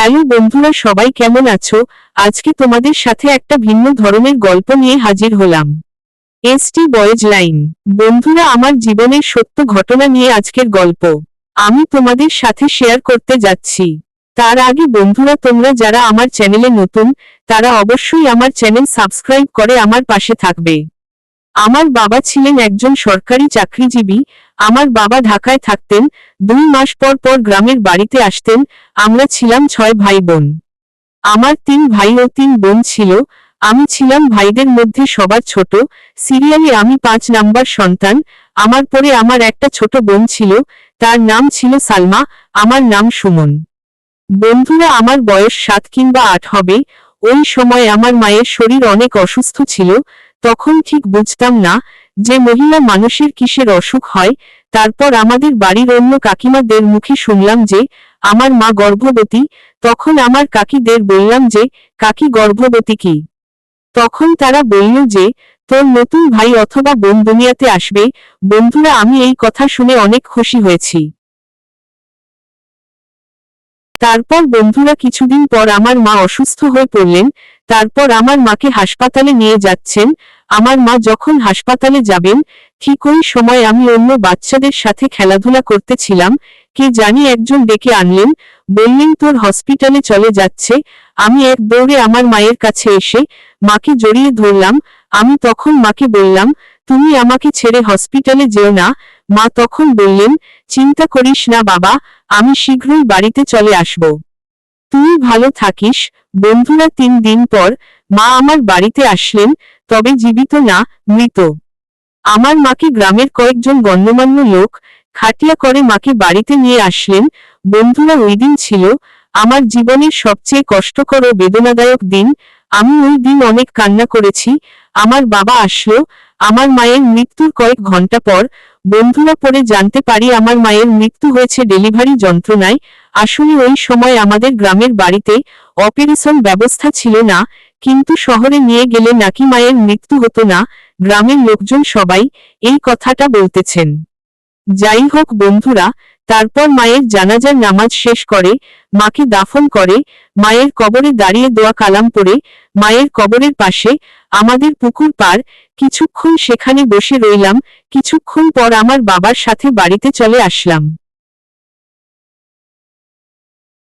Hello বন্ধুরা, সবাই কেমন আছো? আজকে তোমাদের সাথে একটা ভিন্ন ধরনের গল্প নিয়ে হাজির হলাম। S T boys line. বন্ধুরা, আমার জীবনের সত্য ঘটনা নিয়ে আজকের গল্প। আমি তোমাদের সাথে শেয়ার করতে যাচ্ছি। তার আগে বন্ধুরা, তোমরা যারা আমার চ্যানেলে নতুন, তারা অবশ্যই আমার চ্যানেল সাবস্ক্রাইব করে আমার পাশে থাকবে। আমার বাবা ছিলেন একজন সরকারি চাকরিজীবী। আমার বাবা ঢাকায় থাকতেন। দুই মাস পর পর গ্রামের বাড়িতে আসতেন। আমরা ছিলাম ছয় ভাই বোন আমার তিন ভাই ও তিন বোন ছিল। আমি ছিলাম ভাইদের মধ্যে সবার ছোট। সিরিয়ালে আমি পাঁচ নাম্বার সন্তান। আমার পরে আমার একটা ছোট বোন ছিল। তার নাম ছিল সালমা। আমার নাম সুমন। বন্ধুরা, আমার বয়স সাত কিংবা আট হবে। ওই সময় আমার মায়ের শরীর অনেক অসুস্থ ছিল। তখন ঠিক বুঝতাম না যে মহিলা মানুষের কিসের অসুখ হয়, তারপর আমাদের বাড়ির অন্য কাকিমাদের মুখে শুনলাম যে, আমার মা গর্ভবতী। তখন আমার কাকিদের বললাম যে, কাকি গর্ভবতী কি? তখন তারা বলল যে, তোর নতুন ভাই অথবা বোন দুনিয়াতে আসবে। বন্ধুরা, আমি এই কথা শুনে অনেক খুশি হয়েছি। তারপর বন্ধুরা কিছুদিন পর আমার মা অসুস্থ হয়ে পড়লেন, তারপর আমার মাকে হাসপাতালে নিয়ে যাচ্ছেন, আমার মা যখন হাসপাতালে যাবেন, ঠিক ওই সময় আমি অন্য বাচ্চাদের সাথে খেলাধুলা করতেছিলাম, কে জানি একজন ডেকে আনলেন, বললেন, তোর হসপিটালে চলে যাচ্ছে। আমি এক দৌড়ে আমার মায়ের কাছে এসে মাকে জড়িয়ে ধরলাম, আমি তখন মাকে বললাম, তুমি আমাকে ছেড়ে হসপিটালে যেও না মা তখন বললেন, চিন্তা করিস না বাবা, আমি শীঘ্রই বাড়িতে চলে আসব। তুই ভালো থাকিস। বন্ধুরা তিন দিন পর মা আমার বাড়িতে আসলেন, তবে জীবিত না, মৃত। আমার মাকে গ্রামের কয়েকজন গণ্যমান্য লোক খাটিয়া করে মাকে বাড়িতে নিয়ে আসলেন। বন্ধুরা ওই দিন ছিল আমার জীবনের সবচেয়ে কষ্টকর ও বেদনাদায়ক দিন। আমি ওই দিন অনেক কান্না করেছি। আমার বাবা আসলো। আমার মায়ের মৃত্যুর কয়েক ঘণ্টা পর বন্ধুরা পরে জানতে পারি আমার মায়ের মৃত্যু হয়েছে ডেলিভারি যন্ত্রণায়। আসলে ওই সময় আমাদের গ্রামের বাড়িতে অপারেশন ব্যবস্থা ছিল না, কিন্তু শহরে নিয়ে গেলে নাকি মায়ের মৃত্যু হতো না, গ্রামের লোকজন সবাই এই কথাটা বলতেছেন। যাই হোক বন্ধুরা তারপর মায়ের জানাজার নামাজ শেষ করে, মাকে দাফন করে, মায়ের কবরে দাঁড়িয়ে দোয়া কালাম পড়ে, মায়ের কবরের পাশে, আমাদের পুকুর পার, কিছুক্ষণ সেখানে বসে রইলাম, কিছুক্ষণ পর আমার বাবার সাথে বাড়িতে চলে আসলাম।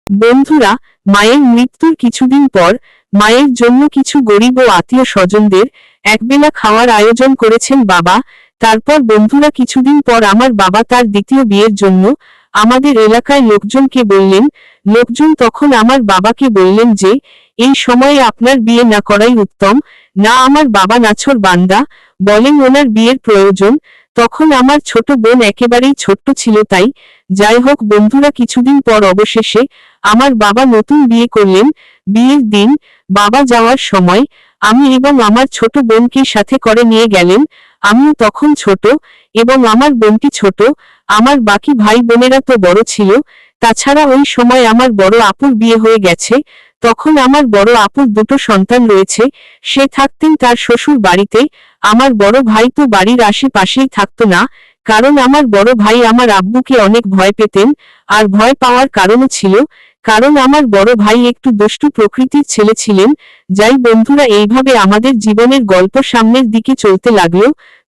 বন্ধুরা, মায়ের মৃত্যুর কিছুদিন পর, মায়ের জন্য কিছু গরিব ও আত্মীয় স্বজনদের, একবেলা খাওয়ার আয়োজন করেছেন বাবা তারপর বন্ধুরা কিছুদিন পর আমার বাবা তার দ্বিতীয় বিয়ের জন্য আমাদের এলাকায় লোকজনকে বললেন, লোকজন তখন আমার বাবাকে বললেন যে, এই সময়ে আপনার বিয়ে না করাই উত্তম, না আমার বাবা নাছর বান্দা, বলেন ওনার বিয়ের প্রয়োজন। তখন আমার ছোট বোন একেবারেই ছোট্ট ছিল তাই, যাই হোক বন্ধুরা কিছুদিন পর অবশেষে আমার বাবা নতুন বিয়ে করলেন, বিয়ের দিন বাবা যাওয়ার সময় আমি এবং আমার ছোট বোনকে সাথে করে নিয়ে গেলেন আমিও তখন ছোট এবং আমার বোনটি ছোট, আমার বাকি ভাই বোনেরা তো বড় ছিল। তাছাড়া ওই সময় আমার বড় আপুর বিয়ে হয়ে গেছে। তখন আমার বড় আপুর দুটো সন্তান রয়েছে। সে থাকতেন তার শ্বশুর বাড়িতে। আমার বড় ভাই তো বাড়ির আশেপাশেই থাকতো না, কারণ আমার বড় ভাই আমার আব্বুকে অনেক ভয় পেতেন। আর ভয় পাওয়ার কারণও ছিল। কারণ আমার বড় ভাই একটু দুষ্টু প্রকৃতির ছেলে ছিলেন, যাই বন্ধুরা এইভাবে আমাদের জীবনের গল্প সামনের দিকে চলতে লাগল।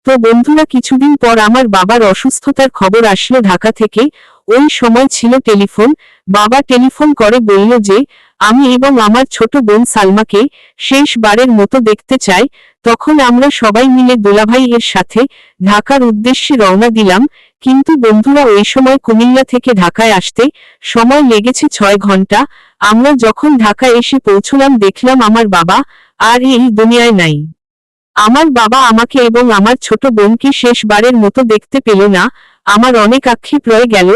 তো বন্ধুরা কিছুদিন পর আমার বাবার অসুস্থতার খবর আসলো ঢাকা থেকে ওই সময় ছিল টেলিফোন। বাবা টেলিফোন করে বলল যে, আমি এবং আমার ছোট বোন সালমাকে শেষবারের মতো দেখতে চাই। তখন আমরা সবাই মিলে দোলাভাই এর সাথে ঢাকার উদ্দেশ্যে রওনা দিলাম। কিন্তু বন্ধুরা ওই সময় কুমিল্লা থেকে ঢাকায় আসতে সময় লেগেছে ছয় ঘণ্টা। আমরা যখন ঢাকায় এসে পৌঁছলাম দেখলাম আমার বাবা আর এই দুনিয়ায় নাই। আমার বাবা আমাকে এবং আমার ছোট বোনকে শেষবারের মতো দেখতে পেল না। আমার অনেক আক্ষেপ রয়ে গেল।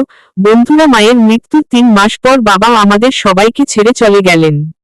বন্ধুরা, মায়ের মৃত্যুর তিন মাস পর বাবা আমাদের সবাইকে ছেড়ে চলে গেলেন।